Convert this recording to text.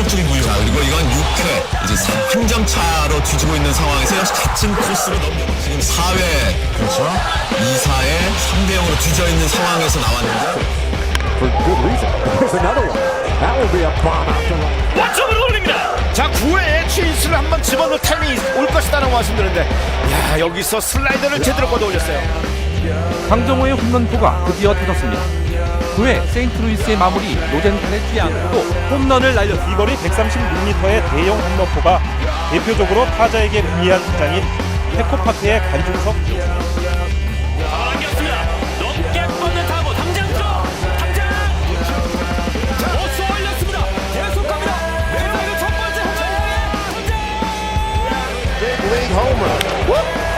충격적인 우승. 자, 그리고 이건 6회 이제 한 점 차로 뒤지고 있는 상황에서 역시 같은 코스로 넘겨 지금 4회 그렇죠. 2사에 3대 0으로 뒤져 있는 상황에서 나왔는데 for good reason. There's another one. That will be a bomb to right. 원점으로 올립니다. 자 9회에 트윈스를 한번 집어넣을 타이밍이 올 것이다라고 말씀드렸는데 야 여기서 슬라이더를 제대로 걷어 올렸어요. 강정호의 홈런포가 드디어 터졌습니다. 9회 세인트루이스의 마무리 로젠탄에 쥐지 않고도 홈런을 날렸 이 거리 136m의 대형 홈런포가 대표적으로 타자에게 불리한 주장인 Big league homer. Whoop.